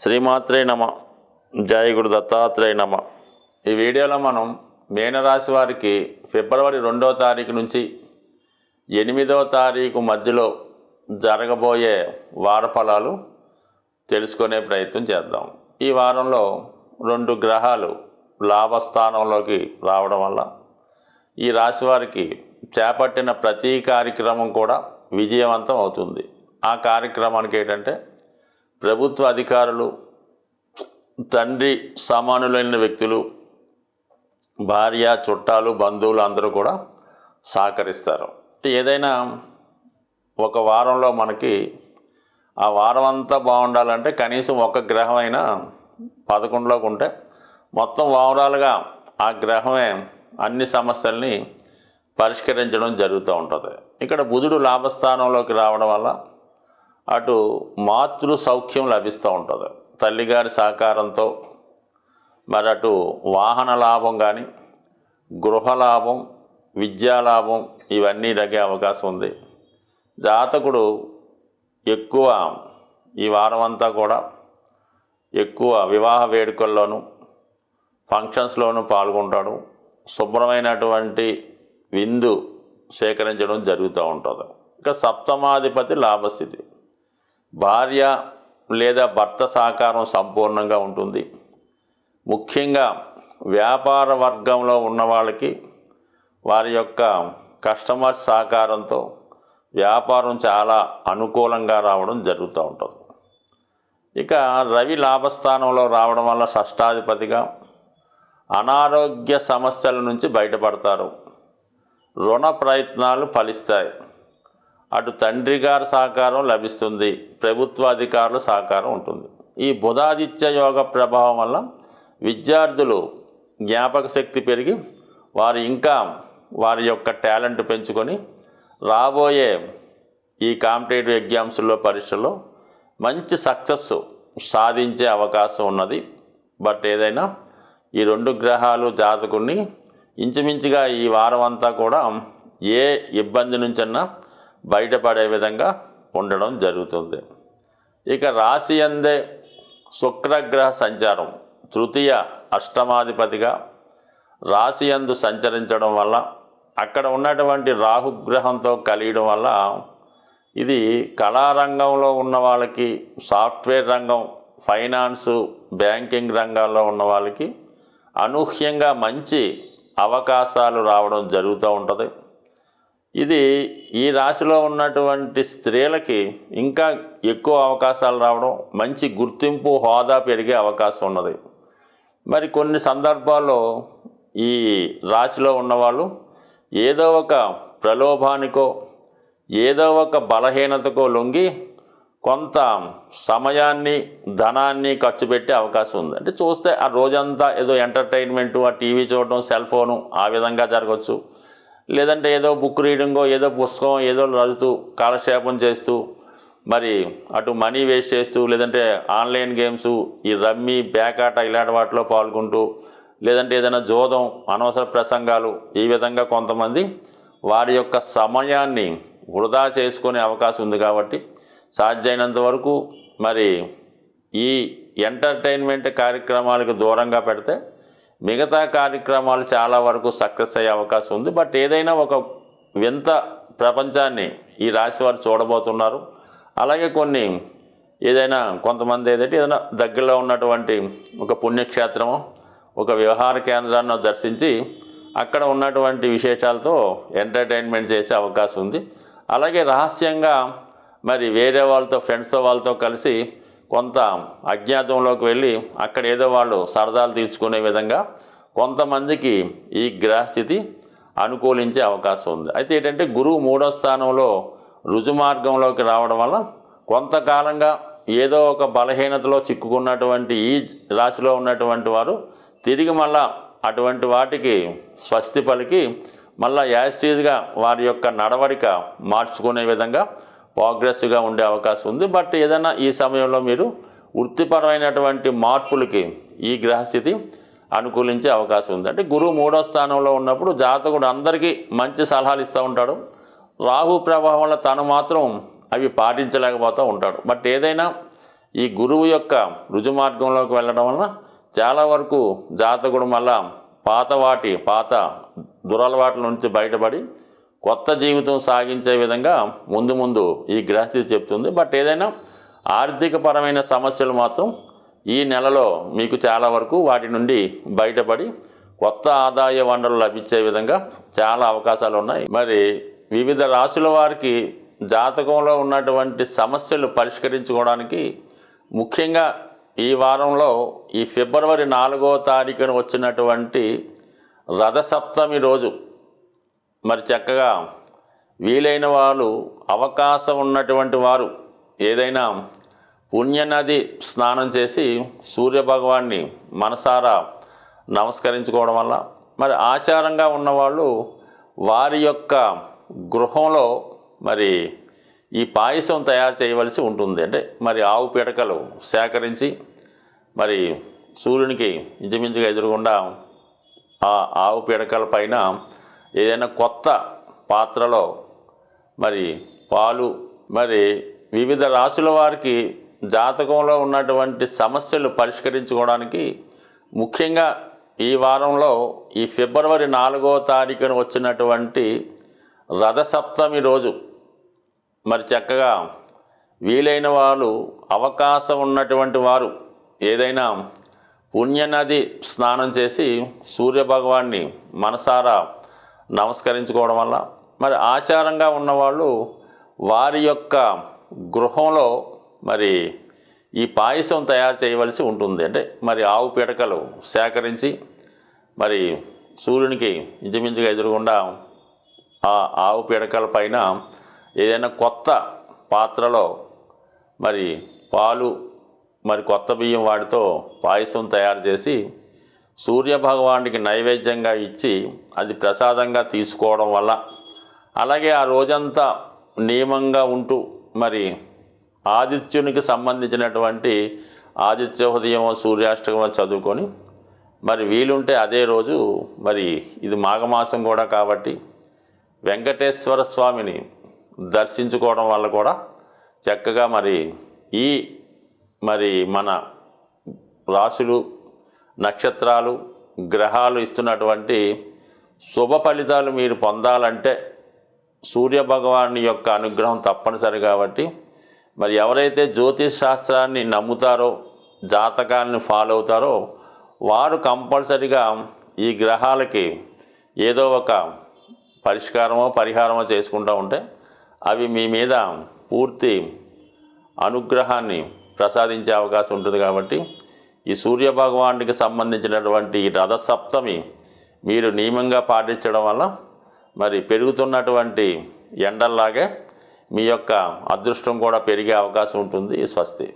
శ్రీమాత్రే నమ. జయ గురు దత్తాత్రేయ నమ. ఈ వీడియోలో మనం మీనరాశి వారికి ఫిబ్రవరి రెండో తారీఖు నుంచి ఎనిమిదో తారీఖు మధ్యలో జరగబోయే వార ఫలాలు తెలుసుకునే ప్రయత్నం చేద్దాం. ఈ వారంలో రెండు గ్రహాలు లాభస్థానంలోకి రావడం వల్ల ఈ రాశి వారికి చేపట్టిన ప్రతి కార్యక్రమం కూడా విజయవంతం అవుతుంది. ఆ కార్యక్రమానికి ఏంటంటే ప్రభుత్వ అధికారులు తండ్రి సమానులైన వ్యక్తులు భార్య చుట్టాలు బంధువులు అందరూ కూడా సహకరిస్తారు. ఏదైనా ఒక వారంలో మనకి ఆ వారం అంతా బాగుండాలంటే కనీసం ఒక గ్రహం అయినా పదకొండులోకి ఉంటే మొత్తం ఓవరాల్గా ఆ గ్రహమే అన్ని సమస్యల్ని పరిష్కరించడం జరుగుతూ ఉంటుంది. ఇక్కడ బుధుడు లాభస్థానంలోకి రావడం వల్ల అటు మాతృ సౌఖ్యం లభిస్తూ ఉంటుంది. తల్లిగారి సహకారంతో మరి అటు వాహన లాభం కానీ గృహలాభం విద్యాలాభం ఇవన్నీ తగ్గే అవకాశం ఉంది. జాతకుడు ఎక్కువ ఈ వారం అంతా కూడా ఎక్కువ వివాహ వేడుకల్లోనూ ఫంక్షన్స్లోనూ పాల్గొంటాడు. శుభ్రమైనటువంటి విందు సేకరించడం జరుగుతూ ఉంటుంది. ఇక సప్తమాధిపతి లాభస్థితి. భార్య లేదా భర్త సహకారం సంపూర్ణంగా ఉంటుంది. ముఖ్యంగా వ్యాపార వర్గంలో ఉన్న వాళ్ళకి వారి యొక్క కస్టమర్స్ సహకారంతో వ్యాపారం చాలా అనుకూలంగా రావడం జరుగుతూ ఉంటుంది. ఇక రవి లాభస్థానంలో రావడం వల్ల షష్టాధిపతిగా అనారోగ్య సమస్యల నుంచి బయటపడతారు. రుణ ప్రయత్నాలు ఫలిస్తాయి. అటు తండ్రి గారి సహకారం లభిస్తుంది ప్రభుత్వ అధికారుల సహకారం ఉంటుంది. ఈ బుధాదిత్య యోగ ప్రభావం వల్ల విద్యార్థులు జ్ఞాపక శక్తి పెరిగి వారు ఇంకా వారి యొక్క టాలెంట్ పెంచుకొని రాబోయే ఈ కాంపిటేటివ్ ఎగ్జామ్స్లో పరీక్షల్లో మంచి సక్సెస్ సాధించే అవకాశం ఉన్నది. బట్ ఏదైనా ఈ రెండు గ్రహాలు జాతకుని ఇంచుమించుగా ఈ వారం అంతా కూడా ఏ ఇబ్బంది నుంచన్నా బయటపడే విధంగా ఉండడం జరుగుతుంది. ఇక రాశి అందే శుక్రగ్రహ సంచారం తృతీయ అష్టమాధిపతిగా రాశి అందు సంచరించడం వల్ల అక్కడ ఉన్నటువంటి రాహుగ్రహంతో కలియడం వల్ల ఇది కళారంగంలో ఉన్న వాళ్ళకి సాఫ్ట్వేర్ రంగం ఫైనాన్సు బ్యాంకింగ్ రంగాల్లో ఉన్న వాళ్ళకి అనూహ్యంగా మంచి అవకాశాలు రావడం జరుగుతూ ఉంటుంది. ఇది ఈ రాశిలో ఉన్నటువంటి స్త్రీలకి ఇంకా ఎక్కువ అవకాశాలు రావడం మంచి గుర్తింపు హోదా పెరిగే అవకాశం ఉన్నది. మరి కొన్ని సందర్భాల్లో ఈ రాశిలో ఉన్నవాళ్ళు ఏదో ఒక ప్రలోభానికో ఏదో ఒక బలహీనతకో లొంగి కొంత సమయాన్ని ధనాన్ని ఖర్చు పెట్టే అవకాశం ఉంది. అంటే చూస్తే ఆ రోజంతా ఏదో ఎంటర్టైన్మెంటు ఆ టీవీ చూడడం సెల్ ఫోను ఆ విధంగా జరగచ్చు. లేదంటే ఏదో బుక్ రీడింగో ఏదో పుస్తకం ఏదో చదువుతూ కాలక్షేపం చేస్తూ మరి అటు మనీ వేస్ట్ చేస్తూ లేదంటే ఆన్లైన్ గేమ్స్ ఈ రమ్మీ బ్యాకాట ఇలాంటి వాటిలో పాల్గొంటూ లేదంటే ఏదైనా జోదం అనవసర ప్రసంగాలు ఈ విధంగా కొంతమంది వారి యొక్క సమయాన్ని వృధా చేసుకునే అవకాశం ఉంది కాబట్టి సాధ్యమైనంత వరకు మరి ఈ ఎంటర్టైన్మెంట్ కార్యక్రమాలకు దూరంగా పెడితే మిగతా కార్యక్రమాలు చాలా వరకు సక్సెస్ అయ్యే అవకాశం ఉంది. బట్ ఏదైనా ఒక వింత ప్రపంచాన్ని ఈ రాశి వారు చూడబోతున్నారు. అలాగే కొన్ని ఏదైనా కొంతమంది ఏదంటే ఏదైనా దగ్గరలో ఉన్నటువంటి ఒక పుణ్యక్షేత్రమో ఒక వ్యవహార కేంద్రాన్ని దర్శించి అక్కడ ఉన్నటువంటి విశేషాలతో ఎంటర్టైన్మెంట్ చేసే అవకాశం ఉంది. అలాగే రహస్యంగా మరి వేరే వాళ్ళతో ఫ్రెండ్స్తో వాళ్ళతో కలిసి కొంత అజ్ఞాతంలోకి వెళ్ళి అక్కడ ఏదో వాళ్ళు సరదాలు తీర్చుకునే విధంగా కొంతమందికి ఈ గ్రహస్థితి అనుకూలించే అవకాశం ఉంది. అయితే ఏంటంటే గురువు మూడో స్థానంలో రుజుమార్గంలోకి రావడం వల్ల కొంతకాలంగా ఏదో ఒక బలహీనతలో చిక్కుకున్నటువంటి ఈ రాశిలో ఉన్నటువంటి వారు తిరిగి మళ్ళా అటువంటి వాటికి స్వస్తి పలికి మళ్ళా యాస్టీజ్గా వారి యొక్క నడవడిక మార్చుకునే విధంగా ప్రోగ్రెస్గా ఉండే అవకాశం ఉంది. బట్ ఏదైనా ఈ సమయంలో మీరు వృత్తిపరమైనటువంటి మార్పులకి ఈ గ్రహస్థితి అనుకూలించే అవకాశం ఉంది. అంటే గురువు మూడో స్థానంలో ఉన్నప్పుడు జాతకుడు అందరికీ మంచి సలహాలు ఇస్తూ ఉంటాడు. రాహు ప్రభావం వల్ల తను మాత్రం అవి పాటించలేకపోతూ ఉంటాడు. బట్ ఏదైనా ఈ గురువు యొక్క రుజు మార్గంలోకి వెళ్ళడం వల్ల చాలా వరకు జాతకుడు మళ్ళా పాత వాటి పాత దురలవాట్ల నుంచి బయటపడి కొత్త జీవితం సాగించే విధంగా ముందు ముందు ఈ గ్రహస్థితి చెప్తుంది. బట్ ఏదైనా ఆర్థికపరమైన సమస్యలు మాత్రం ఈ నెలలో మీకు చాలా వరకు వాటి నుండి బయటపడి కొత్త ఆదాయ వనరులు లభించే విధంగా చాలా అవకాశాలు ఉన్నాయి. మరి వివిధ రాశుల వారికి జాతకంలో ఉన్నటువంటి సమస్యలు పరిష్కరించుకోవడానికి ముఖ్యంగా ఈ వారంలో ఈ ఫిబ్రవరి నాలుగో తారీఖున వచ్చినటువంటి రథసప్తమి రోజు మరి చక్కగా వీలైన వాళ్ళు అవకాశం ఉన్నటువంటి వారు ఏదైనా పుణ్యనది స్నానం చేసి సూర్యభగవాన్ని మనసారా నమస్కరించుకోవడం వల్ల మరి ఆచారంగా ఉన్నవాళ్ళు వారి యొక్క గృహంలో మరి ఈ పాయసం తయారు చేయవలసి ఉంటుంది. అంటే మరి ఆవు పిడకలు సేకరించి మరి సూర్యునికి ఇంచుమించుగా ఎదురుగుండా ఆ ఆవు పిడకల పైన ఏదైనా కొత్త పాత్రలో మరి పాలు మరి వివిధ రాశుల వారికి జాతకంలో ఉన్నటువంటి సమస్యలు పరిష్కరించుకోవడానికి ముఖ్యంగా ఈ వారంలో ఈ ఫిబ్రవరి నాలుగో తారీఖున వచ్చినటువంటి రథసప్తమి రోజు మరి చక్కగా వీలైన వాళ్ళు అవకాశం ఉన్నటువంటి వారు ఏదైనా పుణ్యనది స్నానం చేసి సూర్యభగవాన్ని మనసారా నమస్కరించుకోవడం వల్ల మరి ఆచారంగా ఉన్నవాళ్ళు వారి యొక్క గృహంలో మరి ఈ పాయసం తయారు చేయవలసి ఉంటుంది. అంటే మరి ఆవు పిడకలు సేకరించి మరి సూర్యునికి ఇంచుమించుగా ఎదురుగుండా ఆ ఆవు పిడకల పైన ఏదైనా కొత్త పాత్రలో మరి పాలు మరి కొత్త బియ్యం వాటితో పాయసం తయారు చేసి సూర్యభగవానికి నైవేద్యంగా ఇచ్చి అది ప్రసాదంగా తీసుకోవడం వల్ల అలాగే ఆ రోజంతా నియమంగా ఉంటూ మరి ఆదిత్యునికి సంబంధించినటువంటి ఆదిత్య హృదయం సూర్యాష్టకం చదువుకొని మరి వీలుంటే అదే రోజు మరి ఇది మాఘమాసం కూడా కాబట్టి వెంకటేశ్వర స్వామిని దర్శించుకోవడం వల్ల కూడా చక్కగా మరి ఈ మరి మన రాశులు నక్షత్రాలు గ్రహాలు ఇస్తున్నటువంటి శుభ ఫలితాలు మీరు పొందాలంటే సూర్యభగవాన్ యొక్క అనుగ్రహం తప్పనిసరి కాబట్టి మరి ఎవరైతే జ్యోతిష్ శాస్త్రాన్ని నమ్ముతారో జాతకాన్ని ఫాలో అవుతారో వారు కంపల్సరిగా ఈ గ్రహాలకి ఏదో ఒక పరిష్కారమో పరిహారమో చేసుకుంటూ ఉంటే అవి మీ మీద పూర్తి అనుగ్రహాన్ని ప్రసాదించే అవకాశం ఉంటుంది కాబట్టి ఈ సూర్య భగవానుడికి సంబంధించినటువంటి ఈ రథసప్తమి మీరు నియమంగా పాటించడం వల్ల మరి పెరుగుతున్నటువంటి ఎండల్లాగే మీ యొక్క అదృష్టం కూడా పెరిగే అవకాశం ఉంటుంది. స్వస్తి.